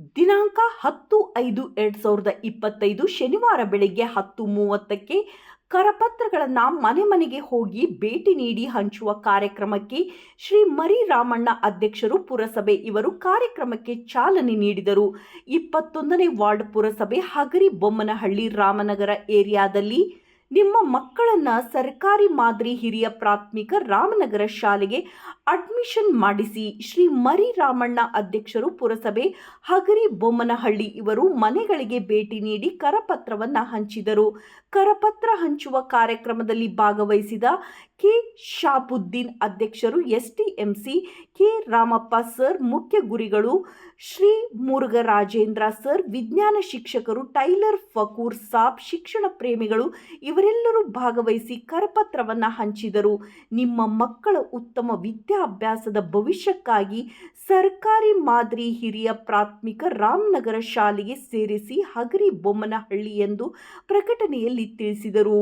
ದಿನಾಂಕ ಹತ್ತು ಐದು ಎರಡು ಸಾವಿರದ ಇಪ್ಪತ್ತೈದು ಶನಿವಾರ ಬೆಳಗ್ಗೆ ಹತ್ತು ಮೂವತ್ತಕ್ಕೆ ಕರಪತ್ರಗಳನ್ನು ಮನೆ ಮನೆಗೆ ಹೋಗಿ ಭೇಟಿ ನೀಡಿ ಹಂಚುವ ಕಾರ್ಯಕ್ರಮಕ್ಕೆ ಶ್ರೀ ಮರಿ ರಾಮಣ್ಣ ಅಧ್ಯಕ್ಷರು ಪುರಸಭೆ ಇವರು ಕಾರ್ಯಕ್ರಮಕ್ಕೆ ಚಾಲನೆ ನೀಡಿದರು. ಇಪ್ಪತ್ತೊಂದನೇ ವಾರ್ಡ್ ಪುರಸಭೆ ಹಗರಿ ಬೊಮ್ಮನಹಳ್ಳಿ ರಾಮನಗರ ಏರಿಯಾದಲ್ಲಿ ನಿಮ್ಮ ಮಕ್ಕಳನ್ನ ಸರ್ಕಾರಿ ಮಾದರಿ ಹಿರಿಯ ಪ್ರಾಥಮಿಕ ರಾಮನಗರ ಶಾಲೆಗೆ ಅಡ್ಮಿಷನ್ ಮಾಡಿಸಿ ಶ್ರೀ ಮರಿ ರಾಮಣ್ಣ ಅಧ್ಯಕ್ಷರು ಪುರಸಭೆ ಹಗರಿ ಬೊಮ್ಮನಹಳ್ಳಿ ಇವರು ಮನೆಗಳಿಗೆ ಭೇಟಿ ನೀಡಿ ಕರಪತ್ರವನ್ನು ಹಂಚಿದರು. ಕರಪತ್ರ ಹಂಚುವ ಕಾರ್ಯಕ್ರಮದಲ್ಲಿ ಭಾಗವಹಿಸಿದ ಕೆ ಶಾಬುದ್ದೀನ್ ಅಧ್ಯಕ್ಷರು ಎಸ್ಟಿಎಂಸಿ ಕೆ ರಾಮಪ್ಪ ಸರ್, ಮುಖ್ಯ ಗುರಿಗಳು ಶ್ರೀ ಮುರುಘರಾಜೇಂದ್ರ ಸರ್, ವಿಜ್ಞಾನ ಶಿಕ್ಷಕರು ಟೈಲರ್ ಫಕೂರ್ ಸಾಬ್, ಶಿಕ್ಷಣ ಪ್ರೇಮಿಗಳು ಇವರೆಲ್ಲರೂ ಭಾಗವಹಿಸಿ ಕರಪತ್ರವನ್ನು ಹಂಚಿದರು. ನಿಮ್ಮ ಮಕ್ಕಳ ಉತ್ತಮ ವಿದ್ಯಾಭ್ಯಾಸದ ಭವಿಷ್ಯಕ್ಕಾಗಿ ಸರ್ಕಾರಿ ಮಾದರಿ ಹಿರಿಯ ಪ್ರಾಥಮಿಕ ರಾಮನಗರ ಶಾಲೆಗೆ ಸೇರಿಸಿ ಹಗರಿ ಬೊಮ್ಮನಹಳ್ಳಿ ಎಂದು ಪ್ರಕಟಣೆಯಲ್ಲಿ ತಿಳಿಸಿದರು.